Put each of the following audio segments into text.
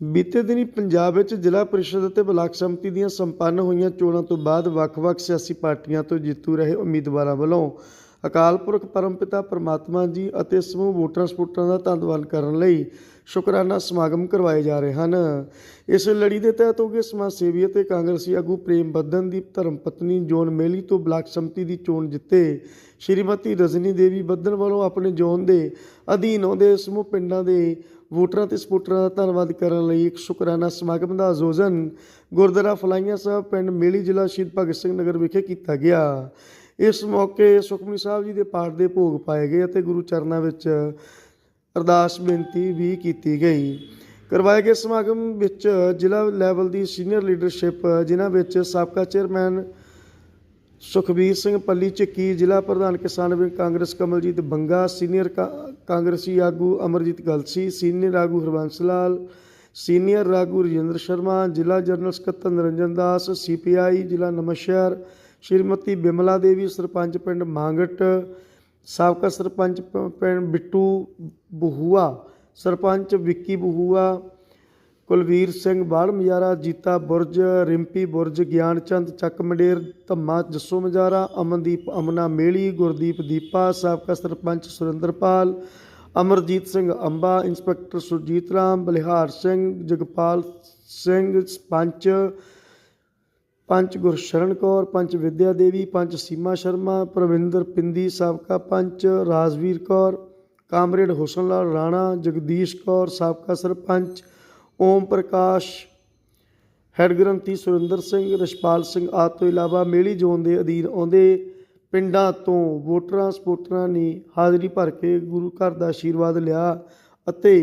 ਬੀਤੇ ਦਿਨੀ ਪੰਜਾਬ ਵਿੱਚ ਜ਼ਿਲ੍ਹਾ ਪ੍ਰੀਸ਼ਦ ਅਤੇ ਬਲਾਕ ਸੰਮਤੀ ਦੀਆਂ ਸੰਪੰਨ ਹੋਈਆਂ ਚੋਣਾਂ ਤੋਂ ਬਾਅਦ ਵੱਖ-ਵੱਖ ਸਿਆਸੀ ਪਾਰਟੀਆਂ ਤੋਂ ਜੇਤੂ ਰਹੇ ਉਮੀਦਵਾਰਾਂ ਵੱਲੋਂ ਅਕਾਲ ਪੁਰਖ ਪਰਮਪਿਤਾ ਪਰਮਾਤਮਾ ਜੀ ਅਤੇ ਸਮੂਹ ਵੋਟਰਾਂ ਸਪੋਰਟਰਾਂ ਦਾ ਧੰਨਵਾਦ ਕਰਨ ਲਈ ਸ਼ੁਕਰਾਨਾ ਸਮਾਗਮ ਕਰਵਾਏ ਜਾ ਰਹੇ ਹਨ। ਇਸ ਲੜੀ ਦੇ ਤਹਿਤ ਹੋਗੇ ਸਮਾਜ ਸੇਵੀ ਅਤੇ ਕਾਂਗਰਸੀ ਆਗੂ ਪ੍ਰੇਮ ਬੱਦਨ ਦੀ ਧਰਮ ਪਤਨੀ ਜੋਨ ਮੇਲੀ ਤੋਂ ਬਲਾਕ ਸੰਮਤੀ ਦੀ ਚੋਣ ਜਿੱਤੇ ਸ਼੍ਰੀਮਤੀ ਰਜਨੀ ਦੇਵੀ ਬੱਦਨ ਵੱਲੋਂ ਆਪਣੇ ਜ਼ੋਨ ਦੇ ਅਧੀਨ ਆਉਂਦੇ ਸਮੂਹ ਪਿੰਡਾਂ ਦੇ ਵੋਟਰਾਂ ਤੇ ਸਪੋਰਟਰਾਂ ਦਾ ਧੰਨਵਾਦ ਕਰਨ ਲਈ ਇੱਕ ਸ਼ੁਕਰਾਨਾ ਸਮਾਗਮ ਦਾ ਆਯੋਜਨ ਗੁਰਦੁਆਰਾ ਫਲਾਈਆਂ ਸਾਹਿਬ ਪਿੰਡ ਮੇਲੀ ਜ਼ਿਲ੍ਹਾ ਸ਼ਹੀਦ ਭਗਤ ਸਿੰਘ ਨਗਰ ਵਿਖੇ ਕੀਤਾ ਗਿਆ। ਇਸ ਮੌਕੇ ਸੁਖਮਨੀ ਸਾਹਿਬ ਜੀ ਦੇ ਪਾਠ ਦੇ ਭੋਗ ਪਾਏ ਗਏ ਅਤੇ ਗੁਰੂ ਚਰਨਾਂ ਵਿੱਚ ਅਰਦਾਸ ਬੇਨਤੀ ਵੀ ਕੀਤੀ ਗਈ। ਕਰਵਾਏ ਗਏ ਸਮਾਗਮ ਵਿੱਚ ਜ਼ਿਲ੍ਹਾ ਲੈਵਲ ਦੀ ਸੀਨੀਅਰ ਲੀਡਰਸ਼ਿਪ, ਜਿਨ੍ਹਾਂ ਵਿੱਚ ਸਾਬਕਾ ਚੇਅਰਮੈਨ ਸੁਖਬੀਰ ਸਿੰਘ ਪੱਲੀ ਝਿੱਕੀ, ਜ਼ਿਲ੍ਹਾ ਪ੍ਰਧਾਨ ਕਿਸਾਨ wing Congress Kamaljit Banga, senior ਕਾ- ਕਾਂਗਰਸੀ ਆਗੂ ਅਮਰਜੀਤ ਗਲਸੀ, ਸੀਨੀਅਰ ਆਗੂ ਹਰਬੰਸ ਲਾਲ, ਸੀਨੀਅਰ ਆਗੂ ਰਜਿੰਦਰ ਸ਼ਰਮਾ, ਜ਼ਿਲ੍ਹਾ ਜਨਰਲ ਸਕੱਤਰ ਨਿਰੰਜਨ ਦਾਸ, ਸੀਪੀਆਈ, ਜ਼ਿਲ੍ਹਾ ਨਮਸ਼ਹਿਰ, ਸ਼੍ਰੀਮਤੀ ਬਿਮਲਾ ਦੇਵੀ, ਸਰਪੰਚ ਪਿੰਡ ਮਾਂਗਟ, ਸਾਬਕਾ ਸਰਪੰਚ ਪਿੰਡ ਬਿੱਟੂ ਬਹੂਆ, ਸਰਪੰਚ ਵਿੱਕੀ ਬਹੂਆ ਕੁਲਵੀਰ ਸਿੰਘ ਬਾਲ ਮਜਾਰਾ, ਜੀਤਾ ਬੁਰਜ, ਰਿੰਪੀ ਬੁਰਜ, ਗਿਆਨਚੰਦ ਚੱਕ ਮੰਡੇਰ ਧੰਮਾ ਜੱਸੋ ਮਜਾਰਾ, ਅਮਨਦੀਪ ਅਮਨਾ ਮੇਲੀ, ਗੁਰਦੀਪ ਦੀਪਾ, ਸਾਬਕਾ ਸਰਪੰਚ ਸੁਰਿੰਦਰਪਾਲ ਅਮਰਜੀਤ ਸਿੰਘ ਅੰਬਾ, ਇੰਸਪੈਕਟਰ ਸੁਰਜੀਤ ਰਾਮ, ਬਲਿਹਾਰ ਸਿੰਘ, ਜਗਪਾਲ ਸਿੰਘ, ਪੰਚ ਪੰਚ ਗੁਰਸ਼ਰਨ ਕੌਰ, ਪੰਚ ਵਿਦਿਆ ਦੇਵੀ, ਪੰਚ ਸੀਮਾ ਸ਼ਰਮਾ, ਪ੍ਰਵਿੰਦਰ ਪਿੰਦੀ, ਸਾਬਕਾ ਪੰਚ ਰਾਜਵੀਰ ਕੌਰ, ਕਾਮਰੇਡ ਹੁਸਨ ਲਾਲ ਰਾਣਾ, ਜਗਦੀਸ਼ ਕੌਰ, ਸਾਬਕਾ ਸਰਪੰਚ ਓਮ ਪ੍ਰਕਾਸ਼। ਹੈਡ ਗ੍ਰੰਥੀ ਸੁਰਿੰਦਰ ਸਿੰਘ, ਰਛਪਾਲ ਸਿੰਘ ਆਦਿ ਤੋਂ ਇਲਾਵਾ ਮੇਲੀ ਜ਼ੋਨ ਦੇ ਅਧੀਨ ਆਉਂਦੇ ਪਿੰਡਾਂ ਤੋਂ ਵੋਟਰਾਂ ਸਪੋਰਟਰਾਂ ਨੇ ਹਾਜ਼ਰੀ ਭਰ ਕੇ ਗੁਰੂ ਘਰ ਦਾ ਆਸ਼ੀਰਵਾਦ ਲਿਆ ਅਤੇ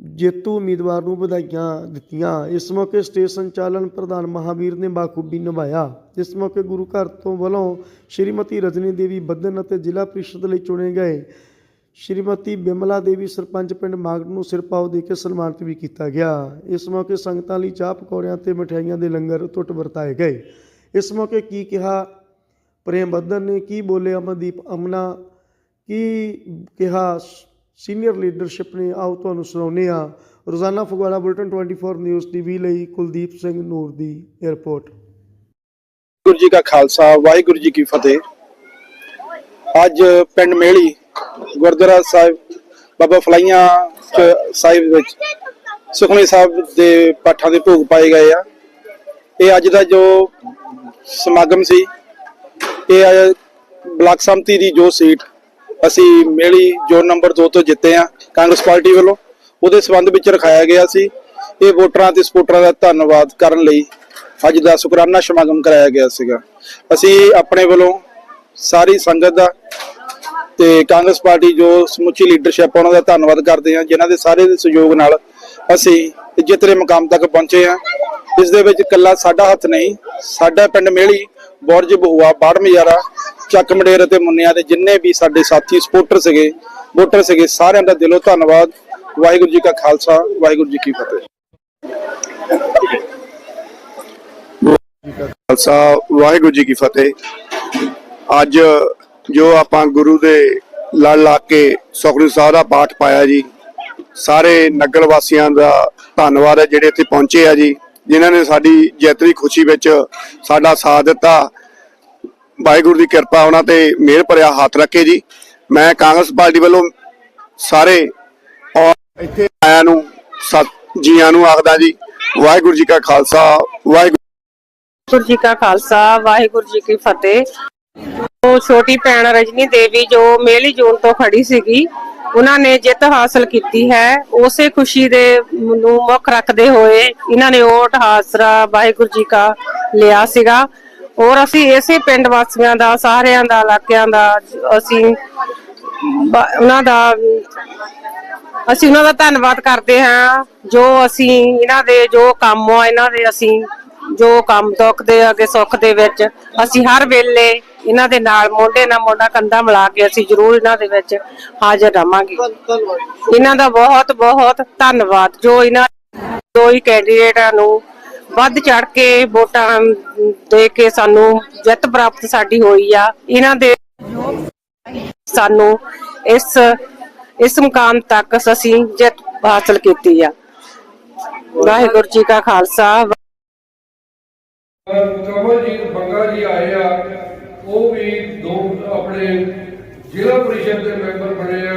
ਜੇਤੂ ਉਮੀਦਵਾਰ ਨੂੰ ਵਧਾਈਆਂ ਦਿੱਤੀਆਂ। ਇਸ ਮੌਕੇ ਸਟੇਜ ਸੰਚਾਲਨ ਪ੍ਰਧਾਨ ਮਹਾਵੀਰ ਨੇ ਬਾਖੂਬੀ ਨਿਭਾਇਆ। ਇਸ ਮੌਕੇ ਗੁਰੂ ਘਰ ਤੋਂ ਵੱਲੋਂ ਸ਼੍ਰੀਮਤੀ ਰਜਨੀ ਦੇਵੀ ਬੱਦਨ ਅਤੇ ਜ਼ਿਲ੍ਹਾ ਪ੍ਰੀਸ਼ਦ ਲਈ ਚੁਣੇ ਗਏ ਸ਼੍ਰੀਮਤੀ ਬਿਮਲਾ ਦੇਵੀ ਸਰਪੰਚ ਪਿੰਡ ਮਾਗੜ ਨੂੰ ਸਿਰਪਾਓ ਦੇ ਕੇ ਸਨਮਾਨਿਤ ਵੀ ਕੀਤਾ ਗਿਆ। ਇਸ ਮੌਕੇ ਸੰਗਤਾਂ ਲਈ ਚਾਹ ਪਕੌੜਿਆਂ ਤੇ ਮਠਿਆਈਆਂ ਦੇ ਲੰਗਰ ਟੁੱਟ ਵਰਤਾਏ ਗਏ। ਇਸ ਮੌਕੇ ਕੀ ਕਿਹਾ? ਪ੍ਰੇਮ ਬੱਦਨ ਨੇ ਕੀ ਬੋਲੇ? ਅਮਨਦੀਪ ਅਮਨਾ ਕੀ ਕਿਹਾ? ਸੀਨੀਅਰ ਲੀਡਰਸ਼ਿਪ ਨੇ, ਆਓ ਤੁਹਾਨੂੰ ਸੁਣਾਉਂਦੇ ਆ ਰੋਜ਼ਾਨਾ ਫਗਵਾੜਾ ਬੁਲਟਨ 24 ਨਿਊਜ਼ ਟੀਵੀ ਲਈ ਕੁਲਦੀਪ ਸਿੰਘ ਨੂਰ ਦੀ 에ਅਰਪੋਰਟ ਵਾਹਿਗੁਰੂ ਜੀ ਕਾ ਖਾਲਸਾ, ਵਾਹਿਗੁਰੂ ਜੀ ਕੀ ਫਤਿਹ। ਅੱਜ ਪਿੰਡ ਮੇਲੀ ਗੁਰਦੁਆਰਾ ਸਾਹਿਬ, ਬਾਬਾ ਫਲਾਈਆਂ ਚ ਸਾਹਿਬ ਵਿੱਚ ਸੁਖਮਨੀ ਸਾਹਿਬ ਦੇ ਪਾਠਾਂ ਦੇ ਭੋਗ ਪਾਏ ਗਏ ਆ। ਇਹ ਅੱਜ ਦਾ ਜੋ ਸਮਾਗਮ ਸੀ, ਇਹ ਬਲਾਕ ਸੰਮਤੀ ਦੀ ਜੋ ਸੀਟ ਅਸੀਂ ਮੇਲੀ ਜੋਨ ਨੰਬਰ 2 ਤੋਂ ਜਿੱਤੇ ਆ, ਕਾਂਗਰਸ ਪਾਰਟੀ ਵੱਲੋਂ, ਉਹਦੇ ਸਬੰਧ ਵਿੱਚ ਰਖਾਇਆ ਗਿਆ ਸੀ। ਇਹ ਵੋਟਰਾਂ ਤੇ ਸਪੋਰਟਰਾਂ ਦਾ ਧੰਨਵਾਦ ਕਰਨ ਲਈ ਅੱਜ ਦਾ ਸ਼ੁਕਰਾਨਾ ਸਮਾਗਮ ਕਰਾਇਆ ਗਿਆ ਸੀਗਾ। ਅਸੀਂ ਆਪਣੇ ਵੱਲੋਂ ਸਾਰੀ ਸੰਗਤ ਦਾ ਤੇ ਕਾਂਗਰਸ ਪਾਰਟੀ ਜੋ ਸਮੁੱਚੀ ਲੀਡਰਸ਼ਿਪ ਉਹਨਾਂ ਦਾ ਧੰਨਵਾਦ ਕਰਦੇ ਹਾਂ, ਜਿਨ੍ਹਾਂ ਦੇ ਸਾਰੇ ਦੇ ਸਹਿਯੋਗ ਨਾਲ ਅਸੀਂ ਇੱਜ਼ਤ ਮੁਕਾਮ ਤੱਕ ਪਹੁੰਚੇ ਹਾਂ। ਇਸ ਦੇ ਵਿੱਚ ਇਕੱਲਾ ਸਾਡਾ ਹੱਥ ਨਹੀਂ, ਸਾਡਾ ਪਿੰਡ ਮੇਲੀ, ਬੁਰਜ, ਬਹੂਆ ਬਾੜਮਿਆਰਾ ਚੱਕ ਮਡੇਰ ਅਤੇ ਮੁੰਨਿਆਂ ਦੇ ਜਿੰਨੇ ਵੀ ਸਾਡੇ ਸਾਥੀ ਸਪੋਰਟਰ ਸੀਗੇ, ਵੋਟਰ ਸੀਗੇ, ਸਾਰਿਆਂ ਦਾ ਦਿਲੋਂ ਧੰਨਵਾਦ। ਵਾਹਿਗੁਰੂ ਜੀ ਕਾ ਖਾਲਸਾ, ਵਾਹਿਗੁਰੂ ਜੀ ਕੀ ਫਤਿਹ। ਖਾਲਸਾ ਵਾਹਿਗੁਰੂ ਜੀ ਕੀ ਫਤਿਹ। ਅੱਜ ਜੋ ਆਪਾਂ ਗੁਰੂ ਦੇ ਲੜ ਲਾ ਕੇ ਸੁਖਮਨੀ ਸਾਹਿਬ ਦਾ ਪਾਠ ਪਾਇਆ ਜੀ, ਸਾਰੇ ਨਗਰ ਵਾਸੀਆਂ ਦਾ ਧੰਨਵਾਦ ਹੈ ਜਿਹੜੇ ਇੱਥੇ ਪਹੁੰਚੇ ਆ ਜੀ, ਜਿਨ੍ਹਾਂ ਨੇ ਸਾਡੀ ਜਿੱਤ ਦੀ ਖੁਸ਼ੀ ਵਿੱਚ ਸਾਡਾ ਸਾਥ ਦਿੱਤਾ। ਵਾਹਿਗੁਰੂ ਦੀ ਕਿਰਪਾ ਉਹਨਾਂ ਤੇ ਮਿਹਰ ਭਰਿਆ ਹੱਥ ਰੱਖੇ ਜੀ। ਮੈਂ ਕਾਂਗਰਸ ਪਾਰਟੀ ਵੱਲੋਂ ਸਾਰੇ ਇੱਥੇ ਆਇਆਂ ਨੂੰ, ਸਤ ਜੀਆਂ ਨੂੰ ਆਖਦਾ ਜੀ, ਵਾਹਿਗੁਰੂ ਜੀ ਕਾ ਖਾਲਸਾ, ਵਾਹਿਗੁਰੂ ਵਾਹਿਗੁਰੂ ਜੀ ਕਾ ਖਾਲਸਾ, ਵਾਹਿਗੁਰੂ ਜੀ ਕੀ ਫਤਿਹ। ਉਹ ਛੋਟੀ ਭੈਣ ਰਜਨੀ ਦੇਵੀ ਜੋ ਮੇਲੀ ਜੋਨ ਤੋਂ ਖੜੀ ਸੀਗੀ, ਉਹਨਾਂ ਨੇ ਜਿੱਤ ਹਾਸਲ ਕੀਤੀ ਹੈ। ਉਸੇ ਖੁਸ਼ੀ ਦੇ ਨੂੰ ਮੁੱਖ ਰੱਖਦੇ ਹੋਏ ਇਹਨਾਂ ਨੇ ਓਟ ਹਾਸਰਾ ਵਾਹਿਗੁਰੂ ਜੀ ਕਾ ਲਿਆ ਸੀਗਾ। ਔਰ ਅਸੀਂ ਇਸੇ ਪਿੰਡ ਵਾਸੀਆਂ ਦਾ, ਸਾਰਿਆਂ ਦਾ, ਇਲਾਕਿਆਂ ਦਾ ਅਸੀਂ ਉਹਨਾਂ ਦਾ, ਅਸੀਂ ਉਹਨਾਂ ਦਾ ਧੰਨਵਾਦ ਕਰਦੇ ਹਾਂ। ਜੋ ਅਸੀਂ, ਇਹਨਾਂ ਦੇ ਜੋ ਕੰਮ ਆ, ਇਹਨਾਂ ਦੇ ਅਸੀਂ ਜੋ ਕੰਮ ਦੁੱਖ ਦੇ ਅੱਗੇ, ਸੁੱਖ ਦੇ ਵਿੱਚ, ਅਸੀਂ ਹਰ ਵੇਲੇ ਇਹਨਾਂ ਦੇ ਨਾਲ, ਮੋਢੇ ਨਾਲ ਮੋਢਾ ਕੰਧਾ ਮਿਲਾ ਕੇ ਅਸੀਂ ਜ਼ਰੂਰ ਇਹਨਾਂ ਦੇ ਵਿੱਚ ਹਾਜ਼ਰ ਰਵਾਂਗੇ ਇਹਨਾਂ ਦਾ ਬਹੁਤ ਬਹੁਤ ਧੰਨਵਾਦ। ਜੋ ਇਹਨਾਂ ਦੋ ਹੀ ਕੈਂਡੀਡੇਟਾਂ ਨੂੰ ਵੱਧ ਚੜ ਕੇ ਵੋਟਾਂ ਦੇ ਕੇ ਸਾਨੂੰ ਜਿੱਤ ਪ੍ਰਾਪਤ ਸਾਡੀ ਹੋਈ ਆ, ਇਹਨਾਂ ਦੇ ਸਾਨੂੰ ਇਸ ਇਸ ਮੁਕਾਮ ਤੱਕ ਅਸੀਂ ਜਿੱਤ ਹਾਸਲ ਕੀਤੀ ਆ। ਵਾਹਿਗੁਰੂ ਜੀ ਕਾ ਖਾਲਸਾ ਕਮਲਜੀਤ ਬੰਗਾ ਜੀ ਆਏ ਆ, ਉਹ ਵੀ ਦੋ ਆਪਣੇ ਜ਼ਿਲ੍ਹਾ ਪਰਿਸ਼ਦ ਦੇ ਮੈਂਬਰ ਬਣੇ ਆ,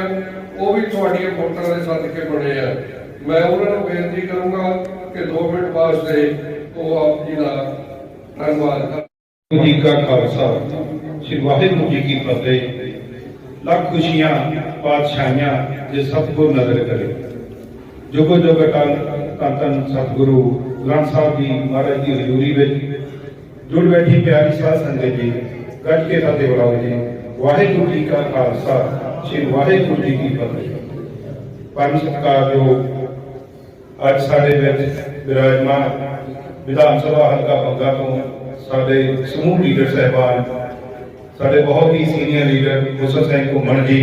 ਉਹ ਵੀ ਤੁਹਾਡੀਆਂ ਵੋਟਾਂ ਦੇ ਸਦਕੇ ਬਣੇ ਆ। ਮੈਂ ਉਹਨਾਂ ਨੂੰ ਬੇਨਤੀ ਕਰੂੰਗਾ ਕਿ 2 ਮਿੰਟ ਵਾਸਤੇ ਉਹ ਆਪ ਜੀ ਦਾ ਧੰਨਵਾਦ ਕਰ ਜੀ ਕਾ ਖਾਲਸਾ, ਸ੍ਰੀ ਵਾਹਿਗੁਰੂ ਜੀ ਕੀ ਫਤਿਹ। ਲੱਖ ਖੁਸ਼ੀਆਂ, ਪਾਤਸ਼ਾਹੀਆਂ ਜੇ ਸਤਿਗੁਰ ਨਜ਼ਰ ਕਰੇ। ਜੁਗੋ ਜੁਗ ਅਟਲ ਧੰਨ ਧੰਨ ਸਤਿਗੁਰੂ ਗ੍ਰੰਥ ਸਾਹਿਬ ਜੀ ਮਹਾਰਾਜ ਦੀ ਹਜ਼ੂਰੀ ਵਿੱਚ ਜੁੜ ਬੈਠੀ ਪਿਆਰੀ ਸਾਧ ਸੰਗਤ ਜੀ ਗੱਜ ਕੇ ਫਤਿਹ ਬੁਲਾਓ ਜੀ ਵਾਹਿਗੁਰੂ ਜੀ ਕਾ ਖਾਲਸਾ ਸ੍ਰੀ ਵਾਹਿਗੁਰੂ ਜੀ ਕੀ ਫਤਿਹ ਪਰਮ ਸਤਿਕਾਰਯੋਗ ਅੱਜ ਸਾਡੇ ਵਿੱਚ ਵਿਰਾਜਮਾਨ ਵਿਧਾਨ ਸਭਾ ਹਲਕਾ ਬੰਗਾ ਤੋਂ ਸਾਡੇ ਸਮੂਹ ਲੀਡਰ ਸਹਿਬਾਨ ਸਾਡੇ ਬਹੁਤ ਹੀ ਸੀਨੀਅਰ ਲੀਡਰ ਹੁਸਨ ਸਿੰਘ ਘੁੰਮਣ ਜੀ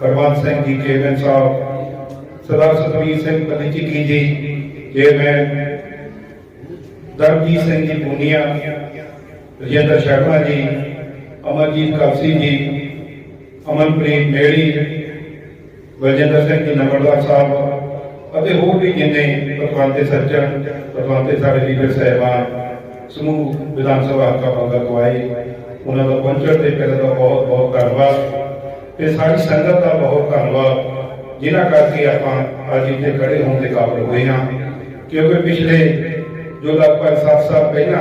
ਪ੍ਰਵੰਤ ਸਿੰਘ ਜੀ ਚੇਅਰਮੈਨ ਸਾਹਿਬ ਸਰਦਾਰ ਸਤਵੀਰ ਸਿੰਘ ਪਤੀਚੀ ਜੀ ਚੇਅਰਮੈਨ ਦਰਬਜੀਤ ਸਿੰਘ ਜੀ ਪੂਨੀਆ, ਰਜਿੰਦਰ ਸ਼ਰਮਾ ਜੀ, ਅਮਰਜੀਤ ਕਲਸੀ ਜੀ, ਅਮਨਪ੍ਰੀਤ ਮੇੜੀ ਬਲਜਿੰਦਰ ਸਿੰਘ ਜੀ ਨੰਬਰਦਾਰ ਸਾਹਿਬ ਅਤੇ ਹੋਰ ਵੀ ਜਿੰਨੇ ਪਤਵੰਤੇ ਸੱਜਣ ਪਤਵੰਤੇ ਸਾਡੇ ਲੀਡਰ ਸਹਿਬਾਨ, ਸਮੂਹ ਵਿਧਾਨ ਸਭਾ ਹਲਕਾ ਬੰਗਾ ਗਵਾਏ, ਉਹਨਾਂ ਦਾ ਪਹੁੰਚਣ ਤੇ ਪਹਿਲਾਂ ਦਾ ਬਹੁਤ ਬਹੁਤ ਧੰਨਵਾਦ। ਤੇ ਸਾਰੀ ਸੰਗਤ ਦਾ ਬਹੁਤ ਧੰਨਵਾਦ, ਜਿਨ੍ਹਾਂ ਕਰਕੇ ਆਪਾਂ ਅੱਜ ਇੱਥੇ ਖੜੇ ਹੋਣ ਦੇ ਕਾਬਿਲ ਹੋਏ ਹਾਂ, ਕਿਉਂਕਿ ਪਿਛਲੇ ਜੋ ਲਗਭਗ 7 ਸਾਲ ਪਹਿਲਾਂ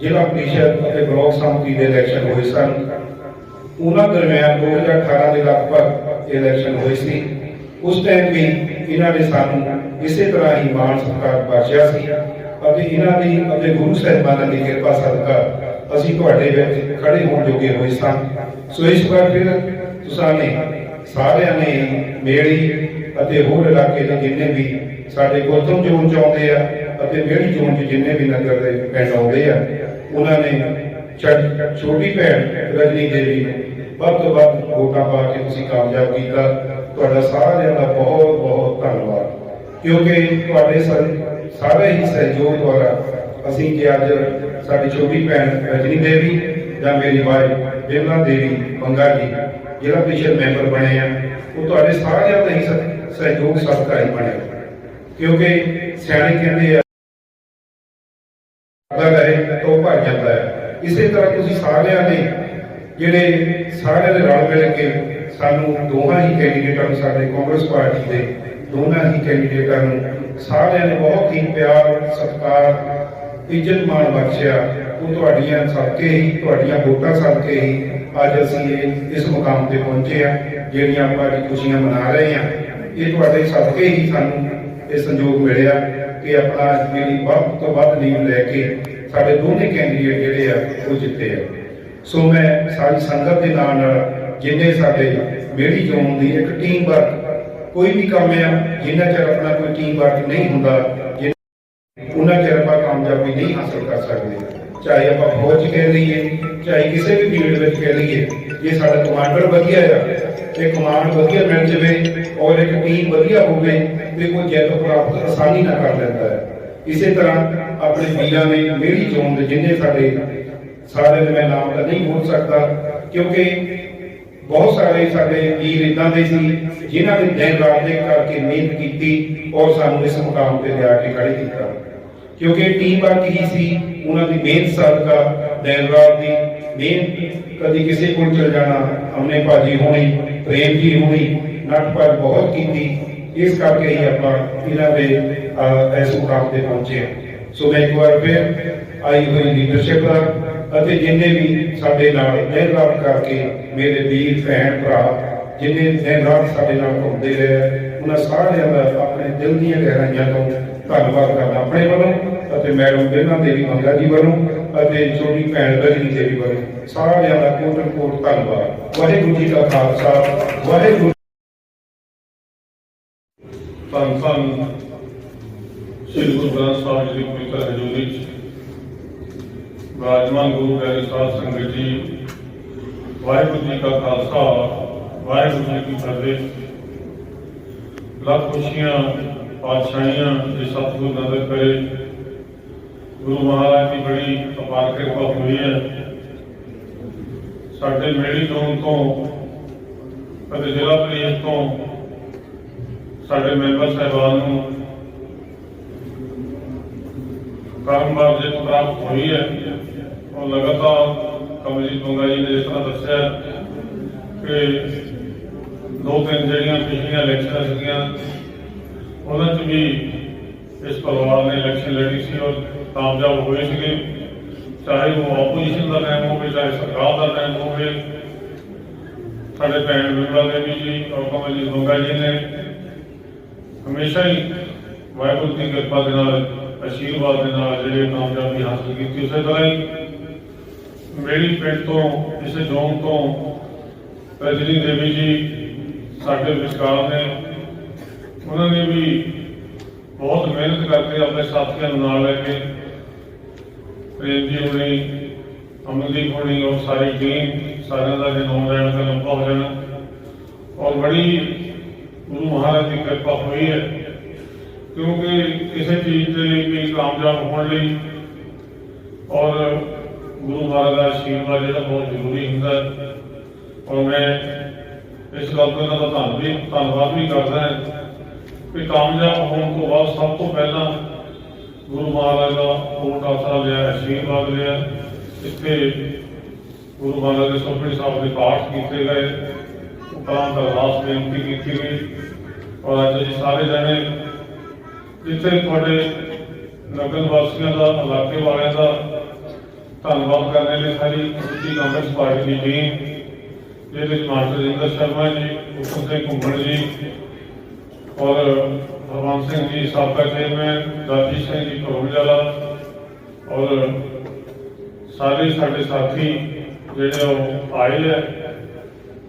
ਜ਼ਿਲ੍ਹਾ ਪ੍ਰੀਸ਼ਦ ਅਤੇ ਬਲਾਕ ਸੰਮਤੀ ਦੇ ਇਲੈਕਸ਼ਨ ਹੋਏ ਸਨ, ਉਹਨਾਂ ਦਰਮਿਆਨ 2018 ਦੇ ਲਗਭਗ ਇਲੈਕਸ਼ਨ ਹੋਏ ਸੀ। ਉਸ ਟਾਈਮ ਵੀ ਇਹਨਾਂ ਨੇ ਸਾਨੂੰ ਇਸੇ ਤਰ੍ਹਾਂ ਹੀ ਮਾਣ ਸਤਿਕਾਰ ਬਖਸ਼ਿਆ ਸੀ ਅਤੇ ਇਹਨਾਂ ਦੀ ਅਤੇ ਗੁਰੂ ਸਾਹਿਬਾਨਾਂ ਦੀ ਕਿਰਪਾ ਸਦਕਾ ਅਸੀਂ ਤੁਹਾਡੇ ਵਿੱਚ ਖੜੇ ਹੋਣ ਜੋਗੇ ਹੋਏ ਸਾਂ। ਸੋ ਇਸ ਵਾਰ ਫਿਰ ਤੁਸਾਂ ਨੇ ਸਾਰਿਆਂ ਨੇ ਮੇੜੀ ਅਤੇ ਹੋਰ ਇਲਾਕੇ ਦੇ ਜਿੰਨੇ ਵੀ ਸਾਡੇ ਗੌਤਮ ਜੋਨ ਚ ਆ ਅਤੇ ਮੇੜੀ ਜੋਨ ਚ ਜਿੰਨੇ ਵੀ ਨਗਰ ਦੇ ਪਿੰਡ ਆਉਂਦੇ ਆ, ਉਹਨਾਂ ਨੇ ਛੋਟੀ ਭੈਣ ਰਜਨੀ ਦੇਵੀ ਵੱਧ ਤੋਂ ਵੱਧ ਵੋਟਾਂ ਪਾ ਕੇ ਤੁਸੀਂ ਕਾਮਯਾਬ ਕੀਤਾ। ਤੁਹਾਡਾ ਸਾਰਿਆਂ ਦਾ ਬਹੁਤ ਬਹੁਤ ਧੰਨਵਾਦ। ਕਿਉਂਕਿ ਤੁਹਾਡੇ ਸਾਰੇ ਹੀ ਸਹਿਯੋਗ ਦੁਆਰਾ ਅਸੀਂ ਕਿ ਅੱਜ ਸਾਡੀ ਛੋਟੀ ਭੈਣ ਰਜਨੀ ਦੇਵੀ ਜਾਂ ਮੇਰੀ ਵਾਈਫ ਬਿਮਲਾ ਦੇਵੀ ਬੰਗਾ ਜੀ ਜਿਹੜਾ ਪ੍ਰੀਸ਼ਦ ਮੈਂਬਰ ਬਣੇ ਆ, ਉਹ ਤੁਹਾਡੇ ਸਾਰਿਆਂ ਦਾ ਹੀ ਸਹਿਯੋਗ ਸਦਕਾ ਹੀ ਬਣੇ ਕਿਉਂਕਿ ਸਿਆਣੇ ਕਹਿੰਦੇ ਆ ਦਾ ਰਹੇ ਤਾਂ ਉਹ ਭਰ ਜਾਂਦਾ ਹੈ। ਇਸੇ ਤਰ੍ਹਾਂ ਤੁਸੀਂ ਸਾਰਿਆਂ ਨੇ ਜਿਹੜੇ ਸਾਰਿਆਂ ਦੇ ਰਲ ਮਿਲ ਕੇ ਸਾਨੂੰ ਦੋਹਾਂ ਹੀ ਕੈਂਡੀਡੇਟਾਂ ਨੂੰ ਸਾਡੇ ਕਾਂਗਰਸ ਪਾਰਟੀ ਦੇ ਦੋਨਾਂ ਹੀ ਕੈਂਡੀਡੇਟਾਂ ਨੂੰ ਸਾਰਿਆਂ ਨੇ ਬਹੁਤ ਹੀ ਪਿਆਰ, ਸਤਿਕਾਰ, ਇੱਜ਼ਤ ਮਾਣ ਬਖਸ਼ਿਆ। ਉਹ ਤੁਹਾਡੀਆਂ ਸਦਕੇ ਹੀ, ਤੁਹਾਡੀਆਂ ਵੋਟਾਂ ਸਦਕੇ ਹੀ ਅੱਜ ਅਸੀਂ ਇਸ ਮੁਕਾਮ ਤੇ ਪਹੁੰਚੇ ਆ ਜਿਹੜੀਆਂ ਆਪਾਂ ਅੱਜ ਖੁਸ਼ੀਆਂ ਮਨਾ ਰਹੇ ਆ ਇਹ ਤੁਹਾਡੇ ਸਦਕੇ ਹੀ ਸਾਨੂੰ ਇਹ ਸੰਯੋਗ ਮਿਲਿਆ। ਕਿ ਆਪਣਾ ਜਿਹੜੀ ਵੱਧ ਤੋਂ ਵੱਧ ਲੀਡ ਲੈ ਕੇ ਸਾਡੇ ਦੋਨੇ ਕੈਂਡੀਡੇਟ ਜਿਹੜੇ ਆ, ਉਹ ਜਿੱਤੇ ਆ। ਸੋ ਮੈਂ ਸਾਰੀ ਸੰਗਤ ਦੇ ਨਾਲ ਨਾਲ ਜਿੰਨੇ ਸਾਡੇ ਮੇਰੀ ਜ਼ੋਨ ਦੀ ਇੱਕ ਟੀਮ ਵਰਕ ਕੋਈ ਵੀ ਕੰਮ ਆ, ਜਿੰਨਾ ਚਿਰ ਆਪਣਾ ਕੋਈ ਟੀਮ ਵਰਕ ਨਹੀਂ ਹੁੰਦਾ ਉਹਨਾਂ ਚਿਰ ਆਪਾਂ ਕਾਮਯਾਬੀ ਨਹੀਂ ਹਾਸਲ ਕਰ ਸਕਦੇ। ਚਾਹੇ ਆਪਾਂ ਫੌਜ ਕਹਿ ਲਈਏ, ਚਾਹੇ ਕਿਸੇ ਵੀ ਫੀਲਡ ਵਿੱਚ ਕਹਿ ਲਈਏ, ਜੇ ਸਾਡਾ ਕਮਾਂਡਰ ਵਧੀਆ ਆ ਤੇ ਕਮਾਂਡ ਵਧੀਆ ਮਿਲ ਜਾਵੇ ਔਰ ਇੱਕ ਟੀਮ ਵਧੀਆ ਹੋਵੇ ਤੇ ਕੋਈ ਜਿੱਤ ਪ੍ਰਾਪਤ ਆਸਾਨੀ ਨਾਲ ਕਰ ਲੈਂਦਾ ਹੈ। ਇਸੇ ਤਰ੍ਹਾਂ ਆਪਣੇ ਵੀਰਾਂ ਨੇ ਮੇਰੀ ਚੋਣ ਦੇ ਜਿੰਨੇ ਸਾਡੇ ਸਾਰੇ ਦੇ ਮੈਂ ਨਾਮ ਤਾਂ ਨਹੀਂ ਬੋਲ ਸਕਦਾ, ਕਿਉਂਕਿ ਬਹੁਤ ਸਾਰੇ ਸਾਡੇ ਵੀਰ ਇਦਾਂ ਦੇ ਸੀ ਜਿਨ੍ਹਾਂ ਨੇ ਦਿਨ ਰਾਤ ਦੇ ਕਰਕੇ ਮਿਹਨਤ ਕੀਤੀ ਔਰ ਸਾਨੂੰ ਇਸ ਮੁਕਾਮ ਤੇ ਲਿਆ ਕੇ ਖੜੇ ਕੀਤਾ। ਕਿਉਂਕਿ ਟੀਮ ਵਰਕ ਹੀ ਸੀ, ਉਹਨਾਂ ਦੀ ਮਿਹਨਤ ਸਦਕਾ, ਦਿਨ ਰਾਤ ਦੀ ਮਿਹਨਤ, ਕਦੀ ਕਿਸੇ ਕੋਲ ਚਲ ਜਾਣਾ ਹਮਨੇ ਭਾਜੀ ਹੋਣੀ ਪ੍ਰੇਮ ਜੀ ਹੋਣੀ ਨੱਟ ਪਰ ਬਹੁਤ ਕੀਤੀ ਇਸ ਕਰਕੇ ਹੀ ਆਪਾਂ ਇਹਨਾਂ ਦੇ ਇਸ ਮੁਕਾਮ ਤੇ ਪਹੁੰਚੇ ਹਾਂ। ਸੋ ਮੈਂ ਇੱਕ ਵਾਰ ਫਿਰ ਆਈ ਹੋਈ ਲੀਡਰਸ਼ਿਪ ਦਾ ਅਤੇ ਜਿੰਨੇ ਵੀ ਸਾਡੇ ਨਾਲ ਦਿਨ ਕਰਕੇ ਮੇਰੇ ਵੀਰ, ਭੈਣ, ਭਰਾ, ਜਿੰਨੇ ਦਿਨ ਰਾਤ ਸਾਡੇ ਨਾਲ ਘੁੰਮਦੇ ਰਹੇ ਉਹਨਾਂ ਸਾਰਿਆਂ ਦਾ ਆਪਣੇ ਦਿਲ ਦੀਆਂ ਗਹਿਰਾਈਆਂ ਤੋਂ ਧੰਨਵਾਦ ਕਰਦਾ ਆਪਣੇ ਵੱਲੋਂ ਅਤੇ ਮੈਡਮ ਬਿਰਨਾ ਦੇਵੀ ਮੰਗਾ ਜੀ ਵੱਲੋਂ ਅਤੇ ਛੋਟੀ ਭੈਣ ਰਜਨੀ ਦੇਵੀ ਵੱਲੋਂ ਸਾਰਿਆਂ ਦਾ ਕੋਟ ਕੋਟ ਧੰਨਵਾਦ ਵਾਹਿਗੁਰੂ ਜੀ ਕਾ ਖਾਲਸਾ, ਵਾਹਿਗੁਰੂ ਧੰਨ ਧੰਨ ਸ੍ਰੀ ਗੁਰੂ ਗ੍ਰੰਥ ਸਾਹਿਬ ਜੀ ਦੀ ਪਵਿੱਤਰ ਹਜ਼ੂਰੀ ਚ ਵਿਰਾਜਮਾਨ ਗੁਰੂ ਪਿਆਰੇ ਸਾਧ ਸੰਗਤ ਜੀ, ਵਾਹਿਗੁਰੂ ਜੀ ਕਾ ਖਾਲਸਾ, ਵਾਹਿਗੁਰੂ ਜੀ ਕੀ ਫਤਿਹ। ਲੱਖ ਖੁਸ਼ੀਆਂ, ਪਾਤਸ਼ਾਹੀਆਂ ਜੇ ਸਤਿਗੁਰ ਨਜ਼ਰ ਕਰੇ। ਗੁਰੂ ਮਹਾਰਾਜ ਦੀ ਬੜੀ ਅਪਾਰ ਕਿਰਪਾ ਹੋਈ ਹੈ। ਸਾਡੇ ਮੇਰੀ ਜ਼ੋਨ ਤੋਂ ਅਤੇ ਜ਼ਿਲ੍ਹਾ ਪ੍ਰੀਸ਼ਦ ਤੋਂ ਸਾਡੇ ਮੈਂਬਰ ਸਾਹਿਬਾਨ ਨੂੰ ਕਰਮਵਾਰ ਜਿੱਤ ਪ੍ਰਾਪਤ ਹੋਈ ਹੈ। ਔਰ ਲਗਾਤਾਰ ਕਮਲਜੀਤ ਬੰਗਾ ਜੀ ਨੇ ਜਿਸ ਤਰ੍ਹਾਂ ਦੱਸਿਆ ਕਿ ਦੋ ਤਿੰਨ ਜਿਹੜੀਆਂ ਪਿਛਲੀਆਂ ਇਲੈਕਸ਼ਨਾਂ ਸੀਗੀਆਂ, ਉਹਨਾਂ 'ਚ ਵੀ ਇਸ ਪਰਿਵਾਰ ਨੇ ਇਲੈਕਸ਼ਨ ਲੜੀ ਸੀ ਔਰ ਕਾਮਯਾਬ ਹੋਏ ਸੀਗੇ। ਚਾਹੇ ਉਹ ਆਪੋਜੀਸ਼ਨ ਦਾ ਟਾਈਮ ਹੋਵੇ, ਚਾਹੇ ਸਰਕਾਰ ਦਾ ਟਾਈਮ ਹੋਵੇ। ਸਾਡੇ ਭੈਣ ਵਿਮਲਾ ਦੇਵੀ ਜੀ ਔਰ ਕਮਲਜੀਤ ਬੰਗਾ ਜੀ ਨੇ ਹਮੇਸ਼ਾ ਹੀ ਵਾਹਿਗੁਰੂ ਦੀ ਕਿਰਪਾ ਦੇ ਨਾਲ ਅਸ਼ੀਰਵਾਦ ਦੇ ਨਾਲ ਜਿਹੜੇ ਕਾਮਯਾਬੀ ਹਾਸਲ ਕੀਤੀ, ਉਸੇ ਤਰ੍ਹਾਂ ਹੀ ਮੇਰੀ ਪਿੰਡ ਤੋਂ, ਇਸੇ ਜ਼ੋਨ ਤੋਂ ਰਜਨੀ ਦੇਵੀ ਜੀ ਸਾਡੇ ਵਿਚਕਾਰ ਨੇ, ਉਹਨਾਂ ਨੇ ਵੀ ਬਹੁਤ ਮਿਹਨਤ ਕਰਕੇ ਆਪਣੇ ਸਾਥੀਆਂ ਨੂੰ ਨਾਲ ਲੈ ਕੇ ਪ੍ਰੇਮ ਜੀ ਹੁਣੀ ਅਮਨਦੀਪ ਹੁਣੀ ਔਰ ਸਾਰੀ ਟੀਮ ਸਾਰਿਆਂ ਦਾ ਜੇ ਨਾਮ ਲੈਣ ਦਾ ਲੰਬਾ ਹੋ ਜਾਣਾ। ਔਰ ਬੜੀ ਗੁਰੂ ਮਹਾਰਾਜ ਦੀ ਕਿਰਪਾ ਹੋਈ ਹੈ, ਕਿਉਂਕਿ ਕਿਸੇ ਚੀਜ਼ ਦੇ ਲਈ ਕਾਮਯਾਬ ਹੋਣ ਲਈ ਔਰ ਗੁਰੂ ਮਹਾਰਾਜ ਦਾ ਆਸ਼ੀਰਵਾਦ ਜਿਹੜਾ ਬਹੁਤ ਜ਼ਰੂਰੀ ਹੁੰਦਾ ਔਰ ਮੈਂ ਇਸ ਗੱਲ ਦਾ ਧੰਨਵਾਦ ਵੀ ਧੰਨਵਾਦ ਵੀ ਕਰਦਾ ਹਾਂ ਕਿ ਕਾਮਯਾਬ ਹੋਣ ਤੋਂ ਬਾਅਦ ਸਭ ਤੋਂ ਪਹਿਲਾਂ ਗੁਰੂ ਮਹਾਰਾਜ ਦਾ ਕੋਟ ਸਾਹਿਬ ਲਿਆ ਆਸ਼ੀਰਵਾਦ ਲਿਆ ਇੱਥੇ ਗੁਰੂ ਮਹਾਰਾਜ ਦੇ ਸੁਖਮਨੀ ਸਾਹਿਬ ਦੇ ਪਾਠ ਕੀਤੇ ਗਏ। ਉਪਰੰਤ ਅਰਦਾਸ ਬੇਨਤੀ ਕੀਤੀ ਗਈ। ਔਰ ਅੱਜ ਅਸੀਂ ਸਾਰੇ ਜਣੇ ਜਿੱਥੇ ਤੁਹਾਡੇ ਨਗਰ ਵਾਸੀਆਂ ਦਾ, ਇਲਾਕੇ ਵਾਲਿਆਂ ਦਾ ਧੰਨਵਾਦ ਕਰਨ ਲਈ ਸਾਰੀ ਦੂਜੀ ਕਾਂਗਰਸ ਪਾਰਟੀ ਦੀ ਟੀਮ, ਜਿਹਦੇ ਵਿੱਚ ਮਾਸਟਰ ਜਿੰਦਰ ਸ਼ਰਮਾ ਜੀ ਉਸਮ ਸਿੰਘ ਘੁੰਮਣ ਜੀ ਔਰ ਹਰਵੰਤ ਸਿੰਘ ਜੀ, ਸਾਬਕਾ ਚੇਅਰਮੈਨ ਦਾਜੀ ਸਿੰਘ ਜੀ ਕਰੋਜਾਲਾ ਔਰ ਸਾਰੇ ਸਾਡੇ ਸਾਥੀ ਜਿਹੜੇ ਉਹ ਆਏ ਹੈ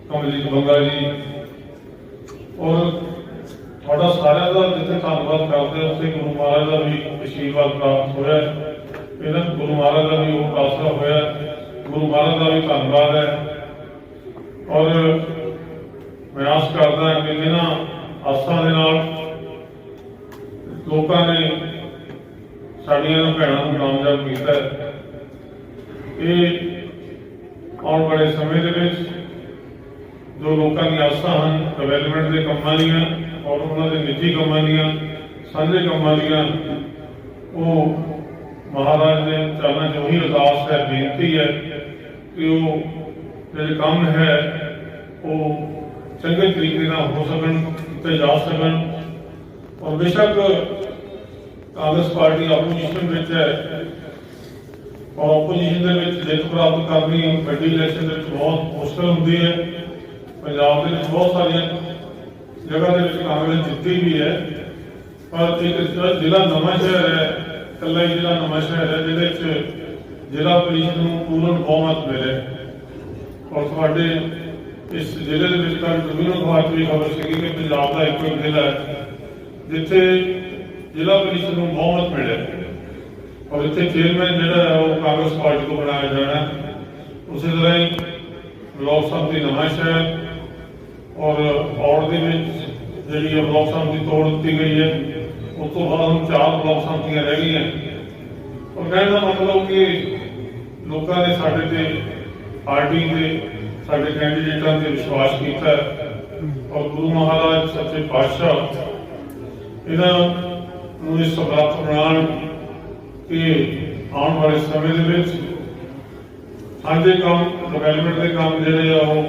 ਕਮਲਜੀਤ ਬੰਗਾ ਜੀ। ਔਰ ਤੁਹਾਡਾ ਸਾਰਿਆਂ ਦਾ ਜਿੱਥੇ ਧੰਨਵਾਦ ਕਰਦੇ ਹਾਂ ਉੱਥੇ ਗੁਰੂ ਮਹਾਰਾਜ ਦਾ ਵੀ ਆਸ਼ੀਰਵਾਦ ਪ੍ਰਾਪਤ ਹੋਇਆ ਇਹਨਾਂ ਗੁਰੂ ਮਹਾਰਾਜ ਦਾ ਵੀ ਉਹ ਆਸਰਾ ਹੋਇਆ ਗੁਰੂ ਮਹਾਰਾਜ ਦਾ ਵੀ ਧੰਨਵਾਦ ਹੈ। ਔਰ ਮੈਂ ਆਸ ਕਰਦਾ ਕਿ ਇਹਨਾਂ ਆਸਾਂ ਦੇ ਨਾਲ ਲੋਕਾਂ ਨੇ ਸਾਡੀਆਂ ਭੈਣਾਂ ਨੂੰ ਕਾਮਯਾਬ ਕੀਤਾ ਇਹ ਆਉਣ ਵਾਲੇ ਸਮੇਂ ਦੇ ਵਿੱਚ ਜੋ ਲੋਕਾਂ ਦੀਆਂ ਆਸਾਂ ਹਨ ਡਿਵੈਲਪਮੈਂਟ ਦੇ ਕੰਮਾਂ ਦੀਆਂ ਔਰ ਉਹਨਾਂ ਦੇ ਨਿੱਜੀ ਕੰਮਾਂ ਦੀਆਂ, ਸਾਂਝੇ ਕੰਮਾਂ ਦੀਆਂ, ਉਹ ਮਹਾਰਾਜ ਦੇ ਚਰਨਾਂ 'ਚ ਉਹੀ ਅਰਦਾਸ ਹੈ, ਬੇਨਤੀ ਹੈ ਕਿ ਉਹ ਜਿਹੜੇ ਕੰਮ ਹੈ, ਉਹ ਚੰਗੇ ਤਰੀਕੇ ਨਾਲ ਹੋ ਸਕਣ, ਕੀਤੇ ਜਾ ਸਕਣ। ਔਰ ਬੇਸ਼ੱਕ ਕਾਂਗਰਸ ਪਾਰਟੀ ਆਪੋਜੀਸ਼ਨ ਵਿੱਚ ਹੈ। ਔਰ ਆਪੋਜੀਸ਼ਨ ਦੇ ਵਿੱਚ ਜਿੱਤ ਪ੍ਰਾਪਤ ਕਰਨੀ ਵੱਡੀ ਇਲੈਕਸ਼ਨ ਦੇ ਵਿੱਚ ਬਹੁਤ ਮੁਸ਼ਕਲ ਹੁੰਦੀ ਹੈ। ਪੰਜਾਬ ਦੇ ਵਿੱਚ ਬਹੁਤ ਸਾਰੀਆਂ ਜਗ੍ਹਾ ਦੇ ਵਿੱਚ ਕਾਂਗਰਸ ਜਿੱਤੀ ਵੀ ਹੈ। ਪਰ ਇੱਕ ਜ਼ਿਲ੍ਹਾ ਨਵਾਂ ਸ਼ਹਿਰ ਹੈ, ਇਕੱਲਾ ਹੀ ਜ਼ਿਲ੍ਹਾ ਨਵਾਂ ਸ਼ਹਿਰ ਹੈ, ਜਿਹਦੇ ਵਿੱਚ ਜ਼ਿਲ੍ਹਾ ਪ੍ਰੀਸ਼ਦ ਨੂੰ ਪੂਰਨ ਬਹੁਮਤ ਮਿਲੇ ਔਰ ਤੁਹਾਡੇ ਇਸ ਜ਼ਿਲ੍ਹੇ ਦੇ ਵਿੱਚ ਤਾਂ ਜ਼ਮੀਨ ਅਖਬਾਰ ਵੀ ਖਬਰ ਸੀਗੀ ਕਿ ਪੰਜਾਬ ਦਾ ਇੱਕੋ ਜ਼ਿਲ੍ਹਾ ਹੈ। ਜਿੱਥੇ ਜ਼ਿਲ੍ਹਾ ਪ੍ਰੀਸ਼ਦ ਨੂੰ ਬਹੁਮਤ ਮਿਲਿਆ। ਔਰ ਇੱਥੇ ਚੇਅਰਮੈਨ ਜਿਹੜਾ ਹੈ, ਉਹ ਕਾਂਗਰਸ ਪਾਰਟੀ ਤੋਂ ਬਣਾਇਆ ਜਾਣਾ ਉਸੇ ਤਰ੍ਹਾਂ ਹੀ ਲੋਕ ਸਭਾ ਦੀ ਨਵਾਂ ਹੈ। ਔਰ ਔੜ ਦੇ ਵਿੱਚ ਜਿਹੜੀ ਹੈ ਬਲਾਕ ਸੰਮਤੀ ਤੋੜ ਦਿੱਤੀ ਗਈ ਹੈ। ਉਸ ਤੋਂ ਬਾਅਦ ਹੁਣ ਚਾਰ ਬਲਾਕ ਸੰਮਤੀਆਂ ਰਹਿ ਗਈਆਂ। ਔਰ ਕਹਿਣ ਦਾ ਮਤਲਬ ਕਿ ਲੋਕਾਂ ਨੇ ਸਾਡੇ ਤੇ, ਪਾਰਟੀ ਦੇ, ਸਾਡੇ ਕੈਂਡੀਡੇਟਾਂ ਤੇ ਵਿਸ਼ਵਾਸ ਕੀਤਾ ਔਰ ਗੁਰੂ ਮਹਾਰਾਜ ਸੱਚੇ ਪਾਤਸ਼ਾਹ ਇਹਨਾਂ ਨੂੰ ਇਸ ਸਮਰੱਥ ਬਣਾਉਣ ਕਿ ਆਉਣ ਵਾਲੇ ਸਮੇਂ ਦੇ ਵਿੱਚ ਸਾਡੇ ਕੰਮ ਡਿਵੈਲਪਮੈਂਟ ਦੇ ਕੰਮ ਜਿਹੜੇ ਆ ਉਹ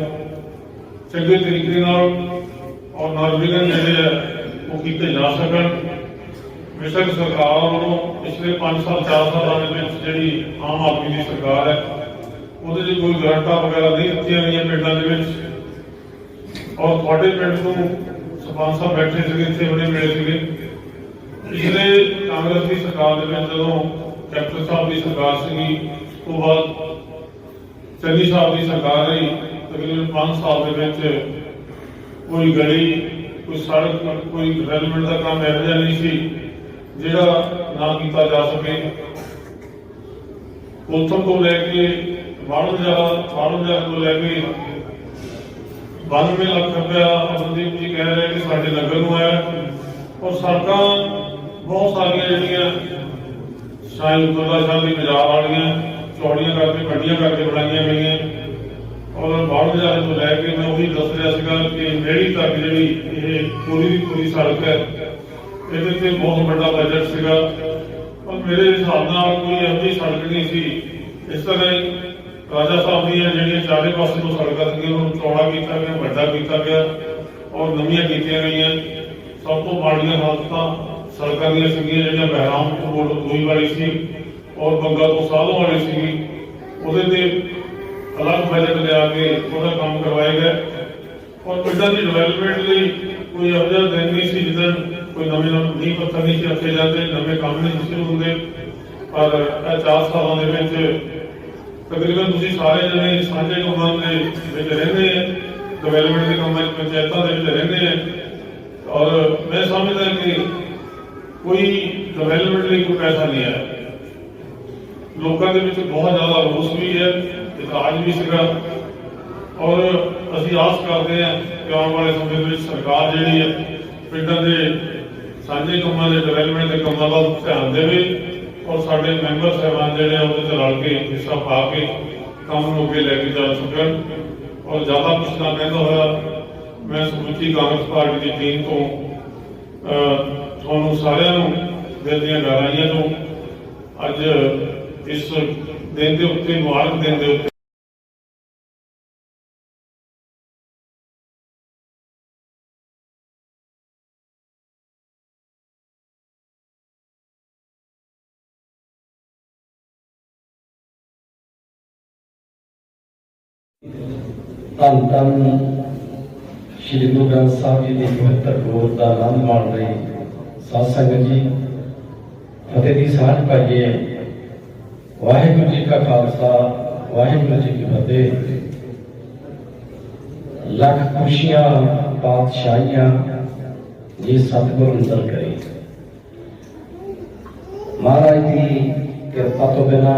ਚੰਗੇ ਤਰੀਕੇ ਨਾਲ ਔਰ ਨਰਵਿਗਨ ਜਿਹੜੇ ਆ ਉਹ ਕੀਤੇ ਜਾ ਸਕਣ। ਬੇਸ਼ੱਕ ਸਰਕਾਰ ਵੱਲੋਂ ਪਿਛਲੇ 5 ਸਾਲ 4 ਸਾਲਾਂ ਦੇ ਵਿੱਚ ਜਿਹੜੀ ਆਮ ਆਦਮੀ ਦੀ ਸਰਕਾਰ ਹੈ, ਉਹਦੇ 'ਚ ਕੋਈ ਗਰੰਟਾਂ ਵਗੈਰਾ ਨਹੀਂ ਦਿੱਤੀਆਂ ਗਈਆਂ ਪਿੰਡਾਂ ਦੇ ਵਿੱਚ। ਔਰ ਤੁਹਾਡੇ ਪਿੰਡ ਨੂੰ ਸਰਪੰਚ ਸਾਹਿਬ ਬੈਠੇ ਸੀਗੇ, ਇੱਥੇ ਉਹਨੇ ਮਿਲੇ ਸੀਗੇ। ਪਿਛਲੇ ਕਾਂਗਰਸ ਦੀ ਸਰਕਾਰ ਦੇ ਵਿੱਚ ਜਦੋਂ ਕੈਪਟਨ ਸਾਹਿਬ ਦੀ ਸਰਕਾਰ ਸੀਗੀ ਤੋਂ ਬਾਅਦ ਚੰਨੀ ਸਾਹਿਬ ਦੀ ਸਰਕਾਰ ਰਹੀ, ਤਕਰੀਬਨ 5 ਸਾਲ ਦੇ ਵਿੱਚ ਕੋਈ ਗਲੀ, ਕੋਈ ਸੜਕ, ਕੋਈ ਡਿਵੈਲਪਮੈਂਟ ਦਾ ਕੰਮ ਇਹੋ ਜਿਹਾ ਨਹੀਂ ਸੀ, ਜਿਹੜਾ ਨਾ ਕੀਤਾ ਜਾ ਸਕੇ। ਉੱਥੋਂ ਤੋਂ ਲੈ ਕੇ ਵਾੜੂ ਜ਼ਿਆਦਾ ਵਾੜੂ ਜ਼ਿਆਦਾ ਤੋਂ ਲੈ ਕੇ 92 ਲੱਖ ਰੁਪਇਆ ਅਮਨਦੀਪ ਜੀ ਕਹਿ ਰਹੇ ਕਿ ਸਾਡੇ ਨਗਰ ਨੂੰ ਆਇਆ। ਔਰ ਸੜਕਾਂ ਬਹੁਤ ਸਾਰੀਆਂ ਜਿਹੜੀਆਂ ਸ਼ਾਇਦ ਉਪਰਲਾ ਸਾਹਿਬ ਦੀ ਬਾਜ਼ਾਰ ਵਾਲੀਆਂ ਚੌੜੀਆਂ ਕਰਕੇ, ਵੱਡੀਆਂ ਕਰਕੇ ਬਣਾਈਆਂ ਗਈਆਂ। ਔਰ ਬਾਹਰ ਬਾਜ਼ਾਰ ਤੋਂ ਲੈ ਕੇ ਮੈਂ ਉਹੀ ਦੱਸ ਰਿਹਾ ਸੀਗਾ ਕਿ ਮੇਰੀ ਤੱਕ ਜਿਹੜੀ ਇਹ ਪੂਰੀ ਦੀ ਪੂਰੀ ਸੜਕ ਹੈ, ਇਹਦੇ ਤੇ ਬਹੁਤ ਵੱਡਾ ਬਜਟ ਸੀਗਾ। ਔਰ ਮੇਰੇ ਹਿਸਾਬ ਨਾਲ ਕੋਈ ਐਵੇਂ ਸੜਕ ਨਹੀਂ ਸੀ। ਇਸ ਤਰ੍ਹਾਂ ਰਾਜਾ ਸਾਹਿਬ ਦੀਆਂ ਜਿਹੜੀਆਂ ਚਾਰੇ ਪਾਸੇ ਤੋਂ ਸੜਕਾਂ ਸੀਗੀਆਂ, ਉਹਨੂੰ ਚੌੜਾ ਕੀਤਾ ਗਿਆ, ਵੱਡਾ ਕੀਤਾ ਗਿਆ, ਔਰ ਨਵੀਆਂ ਕੀਤੀਆਂ ਗਈਆਂ। ਸਭ ਤੋਂ ਮਾੜੀਆਂ ਹਾਲਤਾਂ ਸੜਕਾਂ ਦੀਆਂ ਸੀਗੀਆਂ, ਜਿਹੜੀਆਂ ਬਹਿਰਾਮ ਤੋਂ ਬੋਲ ਦੋਈ ਵਾਲੀ ਸੀ ਔਰ ਬੰਗਾ ਤੋਂ ਸਾਧੂ ਵਾਲੀ ਸੀ ਉਹਦੇ ਤੇ ਅਲੱਗ ਬਜਟ ਲਿਆ ਕੇ ਉਹਦਾ ਕੰਮ ਕਰਵਾਇਆ ਗਿਆ। ਔਰ ਪਿੰਡਾਂ ਦੀ ਡਿਵੈਲਪਮੈਂਟ ਲਈ ਕੋਈ ਅਵਜਾ ਦਿਨ ਨਹੀਂ ਸੀ ਜਿੱਦਾਂ ਕੋਈ ਨਵੇਂ ਨਵੇਂ ਨਹੀਂ ਪੱਥਰ ਨਹੀਂ ਸੀ ਰੱਖੇ ਜਾਂਦੇ, ਨਵੇਂ ਕੰਮ ਨਹੀਂ ਸੀ ਸ਼ੁਰੂ ਹੁੰਦੇ। ਪਰ ਇਹ ਚਾਰ ਸਾਲਾਂ ਦੇ ਵਿੱਚ ਤਕਰੀਬਨ ਤੁਸੀਂ ਸਾਰੇ ਜਣੇ ਸਾਂਝੇ ਕੰਮਾਂ ਦੇ ਵਿੱਚ ਰਹਿੰਦੇ ਆ। ਡਿਵੈਲਪਮੈਂਟ ਦੇ ਕੰਮਾਂ 'ਚ ਪੰਚਾਇਤਾਂ ਦੇ ਵਿੱਚ ਰਹਿੰਦੇ ਆ। ਔਰ ਮੈਂ ਸਮਝਦਾ ਕਿ ਕੋਈ ਡਿਵੈਲਪਮੈਂਟ ਲਈ ਕੋਈ ਪੈਸਾ ਨਹੀਂ ਆਇਆ ਲੋਕਾਂ ਦੇ ਵਿੱਚ ਬਹੁਤ ਜ਼ਿਆਦਾ ਰੋਸ ਵੀ ਹੈ, ਇਤਰਾਜ਼ ਵੀ ਸੀਗਾ। ਔਰ ਅਸੀਂ ਆਸ ਕਰਦੇ ਹਾਂ ਕਿ ਆਉਣ ਵਾਲੇ ਸਮੇਂ ਵਿੱਚ ਸਰਕਾਰ ਜਿਹੜੀ ਹੈ, ਪਿੰਡਾਂ ਦੇ ਸਾਂਝੇ ਕੰਮਾਂ ਦੇ ਡਿਵੈਲਪਮੈਂਟ ਦੇ ਕੰਮਾਂ ਵੱਲ ਧਿਆਨ ਦੇਵੇ। ਔਰ ਸਾਡੇ ਮੈਂਬਰ ਸਾਹਿਬਾਨ ਜਿਹੜੇ ਆ ਉਹਦੇ ਚ ਰਲ ਕੇ ਹਿੱਸਾ ਪਾ ਕੇ ਕੰਮ ਨੂੰ ਅੱਗੇ ਲੈ ਕੇ ਜਾ ਸਕਣ। ਔਰ ਜ਼ਿਆਦਾ ਕੁਛ ਨਾ ਕਹਿੰਦਾ ਹੋਇਆ, ਮੈਂ ਸਮੁੱਚੀ ਕਾਂਗਰਸ ਪਾਰਟੀ ਦੀ ਟੀਮ ਤੋਂ ਤੁਹਾਨੂੰ ਸਾਰਿਆਂ ਨੂੰ ਦਿਲ ਦੀਆਂ ਗਹਿਰਾਈਆਂ ਤੋਂ ਅੱਜ ਇਸ ਦਿਨ ਦੇ ਉੱਤੇ, ਮੁਬਾਰਕ ਦਿਨ ਦੇ ਉੱਤੇ ਧੰਨ ਧੰਨ ਸ਼੍ਰੀ ਗੁਰੂ ਗ੍ਰੰਥ ਸਾਹਿਬ ਜੀ ਦੀ ਪਵਿੱਤਰ ਗੋਰ ਦਾ ਆਨੰਦ ਮਾਣ ਰਹੇ ਸਾਧ ਸੰਗਤ ਜੀ, ਫਤਿਹ ਦੀ ਸਾਂਝ ਪਾਈਏ। ਵਾਹਿਗੁਰੂ ਜੀ ਕਾ ਖਾਲਸਾ, ਵਾਹਿਗੁਰੂ ਜੀ ਕੀ ਫਤਿਹ। ਲੱਖ ਖੁਸ਼ੀਆਂ, ਪਾਤਸ਼ਾਹੀਆਂ ਜੀ ਸਤਿਗੁਰ ਅੰਦਰ ਕਰੇ। ਮਹਾਰਾਜ ਦੀ ਕਿਰਪਾ ਤੋਂ ਬਿਨਾ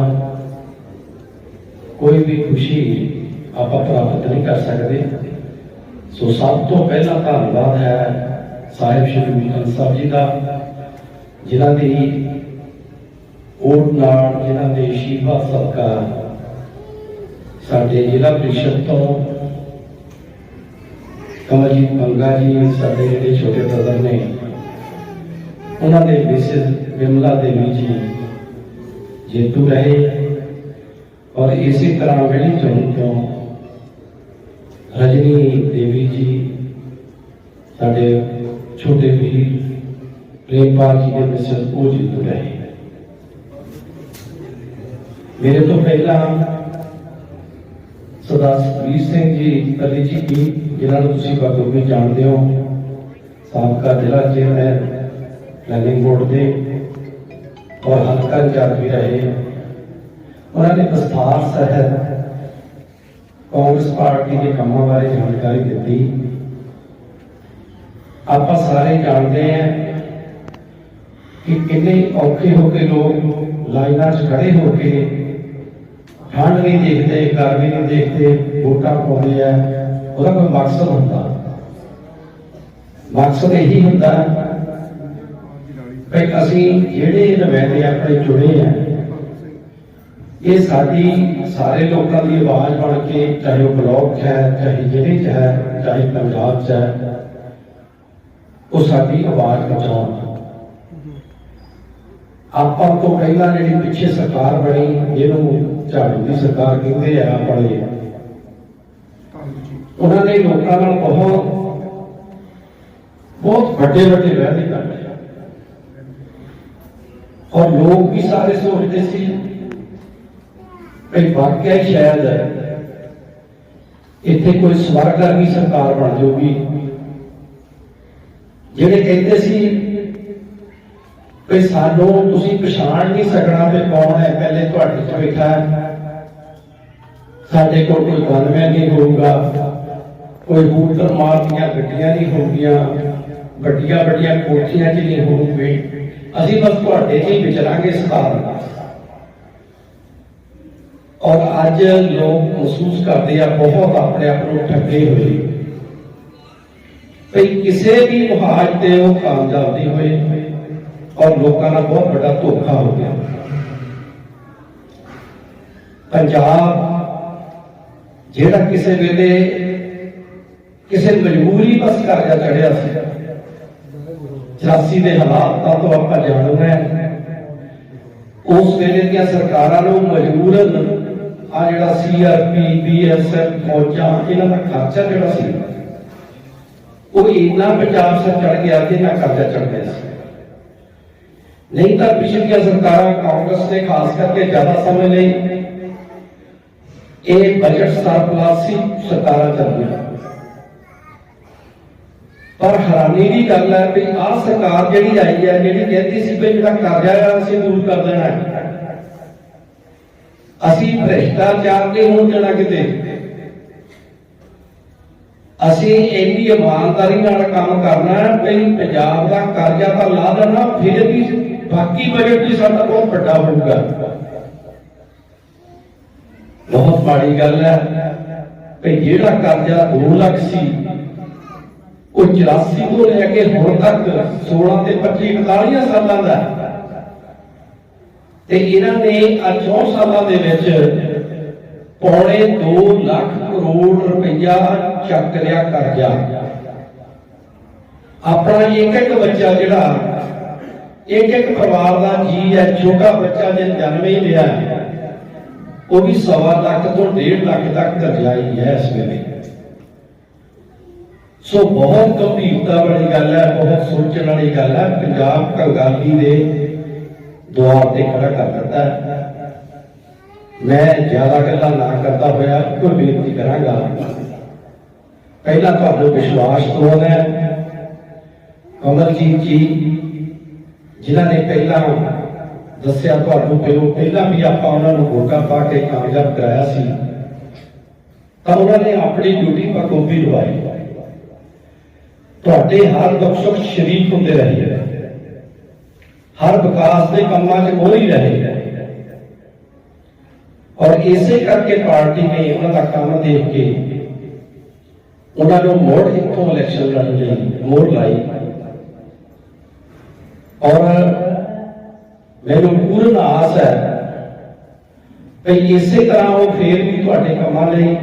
ਕੋਈ ਵੀ ਖੁਸ਼ੀ ਆਪਾਂ ਪ੍ਰਾਪਤ ਨਹੀਂ ਕਰ ਸਕਦੇ। ਸੋ ਸਭ ਤੋਂ ਪਹਿਲਾ ਧੰਨਵਾਦ ਹੈ ਸਾਹਿਬ ਸ਼੍ਰੀ ਗੁਰੂ ਗ੍ਰੰਥ ਸਾਹਿਬ ਜੀ ਦਾ, ਜਿਨ੍ਹਾਂ ਦੀ ਓਟ ਨਾਲ ਜਿਨ੍ਹਾਂ ਦੇ ਅਸ਼ੀਰਵਾਦ ਸਦਕਾ ਸਾਡੇ ਜ਼ਿਲ੍ਹਾ ਪ੍ਰੀਸ਼ਦ ਤੋਂ ਕਮਲਜੀਤ ਮੰਗਾ ਜੀ, ਸਾਡੇ ਜਿਹੜੇ ਛੋਟੇ ਬ੍ਰਦਰ ਨੇ, ਉਹਨਾਂ ਦੇ ਮਿਸਿਸ ਵਿਮਲਾ ਦੇਵੀ ਜੀ, ਜੇਤੂ ਰਹੇ। ਔਰ ਇਸੇ ਤਰ੍ਹਾਂ ਵੇਲੀ ਚੌਂਕ ਤੋਂ ਰਜਨੀ ਦੇਵੀ ਜੀ, ਸਾਡੇ ਛੋਟੇ ਵੀਰ ਪ੍ਰੇਮਪਾਲ ਜੀ ਦੇ ਮਿਸਰ ਉਹ ਜਿੱਤ ਰਹੇ ਮੇਰੇ ਤੋਂ ਪਹਿਲਾਂ ਸਰਦਾਰ ਸੁਖਬੀਰ ਸਿੰਘ ਜੀ, ਅਲੀ ਜੀ ਕੀ ਜਿਨ੍ਹਾਂ ਨੂੰ ਤੁਸੀਂ ਬਖੂਬੀ ਜਾਣਦੇ ਹੋ, ਸਾਬਕਾ ਜ਼ਿਲ੍ਹਾ ਚੇਅਰਮੈਨ ਪਲੈਨਿੰਗ ਬੋਰਡ ਦੇ, ਔਰ ਹਲਕਾ ਇੰਚਾਰਜ ਵੀ ਰਹੇ ਉਹਨਾਂ ਨੇ ਵਿਸਥਾਰ ਸਹਿਤ ਕਾਂਗਰਸ ਪਾਰਟੀ ਦੇ ਕੰਮਾਂ ਬਾਰੇ ਜਾਣਕਾਰੀ ਦਿੱਤੀ। ਆਪਾਂ ਸਾਰੇ ਜਾਣਦੇ ਹਾਂ ਕਿ ਕਿੰਨੇ ਔਖੇ ਹੋ ਕੇ ਲੋਕ ਲਾਈਨਾਂ 'ਚ ਖੜੇ ਹੋ ਕੇ ਠੰਡ ਨਹੀਂ ਦੇਖਦੇ, ਗਰਮੀ ਨਹੀਂ ਦੇਖਦੇ, ਵੋਟਾਂ ਪਾਉਂਦੇ ਆ। ਉਹਦਾ ਕੋਈ ਮਕਸਦ ਹੁੰਦਾ? ਮਕਸਦ ਇਹੀ ਹੁੰਦਾ ਕਿ ਅਸੀਂ ਜਿਹੜੇ ਨੁਮਾਇੰਦੇ ਆਪਣੇ ਚੁਣੇ ਆ ਇਹ ਸਾਡੀ ਸਾਰੇ ਲੋਕਾਂ ਦੀ ਆਵਾਜ਼ ਬਣ ਕੇ ਚਾਹੇ ਉਹ ਬਲਾਕ 'ਚ ਹੈ ਚਾਹੇ ਜ਼ਿਲ੍ਹੇ 'ਚ ਹੈ ਚਾਹੇ ਪੰਜਾਬ 'ਚ ਹੈ ਉਹ ਸਾਡੀ ਆਵਾਜ਼ ਪਹੁੰਚਾਉਣ ਆਪਾਂ ਤੋਂ ਪਹਿਲਾਂ ਜਿਹੜੀ ਪਿੱਛੇ ਸਰਕਾਰ ਬਣੀ ਜਿਹਨੂੰ ਝਾੜੂ ਦੀ ਸਰਕਾਰ ਕਹਿੰਦੇ ਆ ਆਪਣੇ ਉਹਨਾਂ ਨੇ ਲੋਕਾਂ ਨਾਲ ਬਹੁਤ ਬਹੁਤ ਵੱਡੇ ਵੱਡੇ ਵਾਅਦੇ ਕਰ ਲਏ ਔਰ ਲੋਕ ਵੀ ਸਾਰੇ ਸੋਚਦੇ ਵਾਕਿਆ ਹੀ ਸ਼ਾਇਦ ਇੱਥੇ ਕੋਈ ਸਵਰਗ ਸਰਕਾਰ ਬਣ ਜਾਊਗੀ। ਜਿਹੜੇ ਕਹਿੰਦੇ ਸੀ ਕਿ ਸਾਨੂੰ ਤੁਸੀਂ ਪਛਾਣ ਨਹੀਂ ਸਕਣਾ ਕਿ ਕੌਣ ਹੈ, ਪਹਿਲੇ ਤੁਹਾਡੇ ਚ ਬੈਠਾ ਸਾਡੇ ਕੋਲ ਕੋਈ ਗਨਮੈਨ ਨਹੀਂ ਹੋਊਗਾ, ਕੋਈ ਬੂਟਰ ਮਾਰਦੀਆਂ ਗੱਡੀਆਂ ਨਹੀਂ ਹੋਣਗੀਆਂ ਵੱਡੀਆਂ ਵੱਡੀਆਂ ਕੋਠੀਆਂ 'ਚ ਨਹੀਂ ਹੋਣਗੇ ਅਸੀਂ ਬਸ ਤੁਹਾਡੇ 'ਚ ਹੀ ਵਿਚਰਾਂਗੇ ਸਧਾਰਨ ਔਰ ਅੱਜ ਲੋਕ ਮਹਿਸੂਸ ਕਰਦੇ ਆ, ਬਹੁਤ ਆਪਣੇ ਆਪ ਨੂੰ ਠੱਗੇ ਹੋਏ। ਕਿ ਕਿਸੇ ਵੀ ਮੁਹਾਜ ਤੇ ਉਹ ਕਾਮਯਾਬ ਨਹੀਂ ਹੋਏ ਔਰ ਲੋਕਾਂ ਨਾਲ ਬਹੁਤ ਵੱਡਾ ਧੋਖਾ ਹੋ ਗਿਆ। ਪੰਜਾਬ ਜਿਹੜਾ ਕਿਸੇ ਵੇਲੇ ਕਿਸੇ ਮਜਬੂਰੀ ਬਸ ਕਰਜ਼ਾ ਚੜਿਆ ਸੀ 84 ਦੇ ਹਾਲਾਤਾਂ ਤੋਂ ਆਪਾਂ ਜਾਣੂ ਹੈ। ਉਸ ਵੇਲੇ ਦੀਆਂ ਸਰਕਾਰਾਂ ਨੂੰ ਮਜਬੂਰਨ ਆ ਜਿਹੜਾ ਸੀਆਰਪੀ ਬੀਐਸਐਫ ਫੌਜਾਂ, ਇਹਨਾਂ ਦਾ ਖਰਚਾ ਜਿਹੜਾ ਸੀ? ਉਹ ਇੰਨਾ ਪੰਜਾਬ ਸਰ ਚੜ ਗਿਆ ਕਿ ਇਹਨਾਂ ਕਰਜ਼ਾ ਚੜ ਗਿਆ ਸੀ। ਨਹੀਂ ਤਾਂ ਪਿਛਲੀਆਂ ਸਰਕਾਰਾਂ ਕਾਂਗਰਸ ਨੇ ਖਾਸ ਕਰਕੇ ਜ਼ਿਆਦਾ ਸਮੇਂ ਲਈ ਇਹ ਬਜਟ ਸਰਪਲਸ ਸੀ, ਸਰਕਾਰਾਂ ਚੱਲਦੀਆਂ। ਪਰ ਹੈਰਾਨੀ ਦੀ ਗੱਲ ਹੈ ਵੀ ਆਹ ਸਰਕਾਰ ਜਿਹੜੀ ਆਈ ਹੈ, ਜਿਹੜੀ ਕਹਿੰਦੀ ਸੀ ਵੀ ਜਿਹੜਾ ਕਰਜ਼ਾ ਹੈ ਅਸੀਂ ਦੂਰ ਕਰ ਦੇਣਾ ਹੈ। ਅਸੀਂ ਭ੍ਰਿਸ਼ਟਾਚਾਰ ਨਹੀਂ ਹੋਣ ਦੇਣਾ ਕਿਤੇ ਅਸੀਂ ਇੰਨੀ ਇਮਾਨਦਾਰੀ ਨਾਲ ਕੰਮ ਕਰਨਾ ਹੈ ਵੀ ਪੰਜਾਬ ਦਾ ਕਰਜ਼ਾ ਤਾਂ ਲਾ ਦੇਣਾ ਫਿਰ ਵੀ ਬਾਕੀ ਬਜਟ ਵੀ ਸਾਡਾ ਬਹੁਤ ਵੱਡਾ ਹੋਊਗਾ ਬਹੁਤ ਮਾੜੀ ਗੱਲ ਹੈ ਕਿ ਜਿਹੜਾ ਕਰਜ਼ਾ 2 ਲੱਖ ਸੀ, ਉਹ 84 ਤੋਂ ਲੈ ਕੇ ਹੁਣ ਤੱਕ 16 ਤੇ 25 41 ਸਾਲਾਂ ਦਾ ਹੈ। ਤੇ ਇਹਨਾਂ ਨੇ ਆ 4 ਸਾਲਾਂ ਦੇ ਵਿੱਚ ਪੌਣੇ 2 ਲੱਖ ਕਰੋੜ ਰੁਪਈਆ ਚੱਕ ਲਿਆ ਕਰਜ਼ਾ। ਆਪਣਾ ਇੱਕ ਇੱਕ ਬੱਚਾ ਜਿਹੜਾ, ਇੱਕ ਇੱਕ ਪਰਿਵਾਰ ਦਾ ਜੀ ਹੈ, ਛੋਟਾ ਬੱਚਾ ਜੇ ਜਨਮ ਹੀ ਲਿਆ ਉਹ ਵੀ ਸਵਾ ਲੱਖ ਤੋਂ 1.5 ਲੱਖ ਤੱਕ ਕਰਜ਼ਾ ਹੀ ਹੈ ਇਸ ਵੇਲੇ। ਸੋ ਬਹੁਤ ਗੰਭੀਰਤਾ ਵਾਲੀ ਗੱਲ ਹੈ, ਬਹੁਤ ਸੋਚਣ ਵਾਲੀ ਗੱਲ ਹੈ, ਪੰਜਾਬ ਕੰਗਾਲੀ ਦੇ ਦੁਆਰ ਤੇ ਖੜਾ ਕਰ ਦਿੱਤਾ ਹੈ ਮੈਂ ਜ਼ਿਆਦਾ ਗੱਲਾਂ ਨਾ ਕਰਦਾ ਹੋਇਆ ਕੋਈ ਬੇਨਤੀ ਕਰਾਂਗਾ। ਪਹਿਲਾਂ ਤੁਹਾਨੂੰ ਵਿਸ਼ਵਾਸ ਦਵਾਉਣਾ ਹੈ। ਕਮਲਜੀਤ ਜੀ, ਜਿਨ੍ਹਾਂ ਨੇ ਪਹਿਲਾਂ ਦੱਸਿਆ ਤੁਹਾਨੂੰ ਕਿ ਉਹ ਪਹਿਲਾਂ ਵੀ ਆਪਾਂ ਉਹਨਾਂ ਨੂੰ ਵੋਟਾਂ ਪਾ ਕੇ ਕਾਮਯਾਬ ਕਰਾਇਆ ਸੀ, ਤਾਂ ਉਹਨਾਂ ਨੇ ਆਪਣੀ ਡਿਊਟੀ ਬਖੂਬੀ ਨਿਭਾਈ ਤੁਹਾਡੇ ਹਰ ਦੁੱਖ ਸੁੱਖ ਸ਼ਰੀਕ ਹੁੰਦੇ ਰਹੇ ਹਰ ਵਿਕਾਸ ਦੇ ਕੰਮਾਂ 'ਚ ਉਹ ਹੀ ਰਹੇ ਔਰ ਇਸੇ ਕਰਕੇ ਪਾਰਟੀ ਨੇ ਉਹਨਾਂ ਦਾ ਕੰਮ ਦੇਖ ਕੇ ਉਹਨਾਂ ਨੂੰ ਮੋੜ ਇੱਥੋਂ ਇਲੈਕਸ਼ਨ ਲੜਨ ਲਈ ਮੋੜ ਲਾਈ ਔਰ ਮੈਨੂੰ ਪੂਰਨ ਆਸ ਹੈ ਕਿ ਇਸੇ ਤਰ੍ਹਾਂ ਉਹ ਫੇਰ ਵੀ ਤੁਹਾਡੇ ਕੰਮਾਂ ਲਈ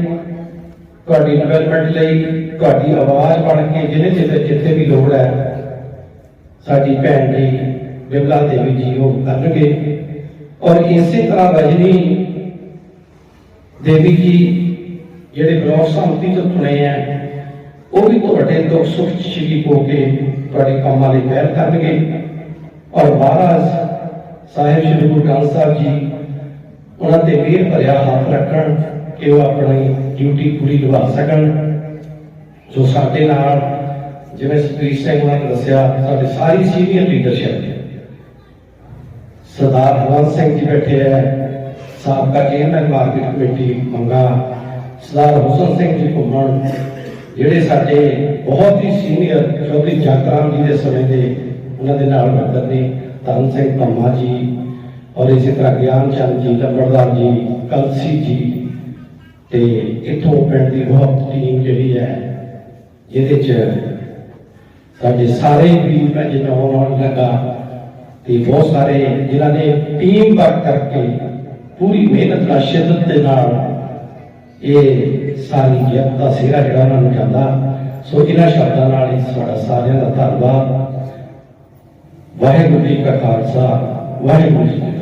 ਤੁਹਾਡੀ ਡਿਵੈਲਪਮੈਂਟ ਲਈ ਤੁਹਾਡੀ ਆਵਾਜ਼ ਬਣ ਕੇ ਜਿਹਨੇ ਜਿੱਥੇ ਜਿੱਥੇ ਵੀ ਲੋੜ ਹੈ ਸਾਡੀ ਭੈਣ ਜੀ ਬਿਮਲਾ ਦੇਵੀ ਜੀ ਉਹ ਕਰਨਗੇ ਔਰ ਇਸੇ ਤਰ੍ਹਾਂ ਵਜਨੀ ਦੇਵੀ ਜੀ ਜਿਹੜੇ ਬਲਾਕ ਸੰਮਤੀ ਤੋਂ ਚੁਣੇ ਆ, ਉਹ ਵੀ ਤੁਹਾਡੇ ਦੁੱਖ ਸੁੱਖ ਚ ਸ਼ਰੀਕ ਹੋ ਕੇ ਤੁਹਾਡੇ ਕੰਮਾਂ ਲਈ ਮਿਹਰ ਕਰਨਗੇ ਔਰ ਮਹਾਰਾਜ ਸਾਹਿਬ ਸ਼੍ਰੀ ਗੁਰੂ ਗ੍ਰੰਥ ਸਾਹਿਬ ਜੀ, ਉਹਨਾਂ ਤੇ ਮਿਹਰ ਭਰਿਆ ਹੱਥ ਰੱਖਣ ਕਿ ਉਹ ਆਪਣੀ ਡਿਊਟੀ ਪੂਰੀ ਨਿਭਾ ਸਕਣ। ਜੋ ਸਾਡੇ ਨਾਲ, ਜਿਵੇਂ ਸਤੀਸ਼ ਸਿੰਘ ਉਹਨਾਂ ਨੇ ਦੱਸਿਆ, ਸਾਡੇ ਸਾਰੀ ਸੀਨੀਅਰ ਲੀਡਰਸ਼ਿਪ ਸਰਦਾਰ ਹਰਵੰਤ ਸਿੰਘ ਜੀ ਬੈਠੇ ਹੈ ਸਾਬਕਾ ਚੇਅਰਮੈਨ ਮਾਰਕੀਟ ਕਮੇਟੀ ਮੰਗਾ ਸਰਦਾਰ ਹੁਸਨ ਸਿੰਘ ਜੀ ਘੁੰਮਣ। ਜਿਹੜੇ ਸਾਡੇ ਬਹੁਤ ਹੀ ਸੀਨੀਅਰ ਚੌਧਰੀ ਜਗਰਾਮ ਜੀ ਦੇ ਸਮੇਂ ਦੇ ਉਹਨਾਂ ਦੇ ਨਾਲ ਮਿੱਤਰ ਨੇ ਤਰਨ ਸਿੰਘ ਪੰਮਾ ਜੀ ਔਰ ਇਸੇ ਤਰ੍ਹਾਂ ਗਿਆਨ ਚੰਦ ਜੀ ਲੰਬੜਦਾਰ ਜੀ, ਕਲਸੀ ਜੀ। ਤੇ ਇਥੋਂ ਪਿੰਡ ਦੀ ਬਹੁਤ ਟੀਮ ਜਿਹੜੀ ਹੈ, ਜਿਹਦੇ ਚ ਸਾਡੇ ਸਾਰੇ ਵੀਰ ਭੈਣ ਜਿਹਨਾਂ ਆਉਣ ਲੱਗਾ ਤੇ ਬਹੁਤ ਸਾਰੇ ਜਿਨ੍ਹਾਂ ਨੇ ਟੀਮ ਵਰਕ ਕਰਕੇ ਪੂਰੀ ਮਿਹਨਤ ਨਾਲ ਸ਼ਿੱਦਤ ਦੇ ਨਾਲ ਇਹ ਸਾਰੀ ਜਿੱਤ ਦਾ ਸਿਹਰਾ ਜਿਹੜਾ ਉਹਨਾਂ ਨੂੰ ਜਾਂਦਾ ਸੋ ਇਹਨਾਂ ਸ਼ਬਦਾਂ ਨਾਲ ਹੀ ਤੁਹਾਡਾ ਸਾਰਿਆਂ ਦਾ ਧੰਨਵਾਦ ਵਾਹਿਗੁਰੂ ਜੀ ਕਾ ਖਾਲਸਾ ਵਾਹਿਗੁਰੂ ਜੀ ਕੀ ਫਤਿਹ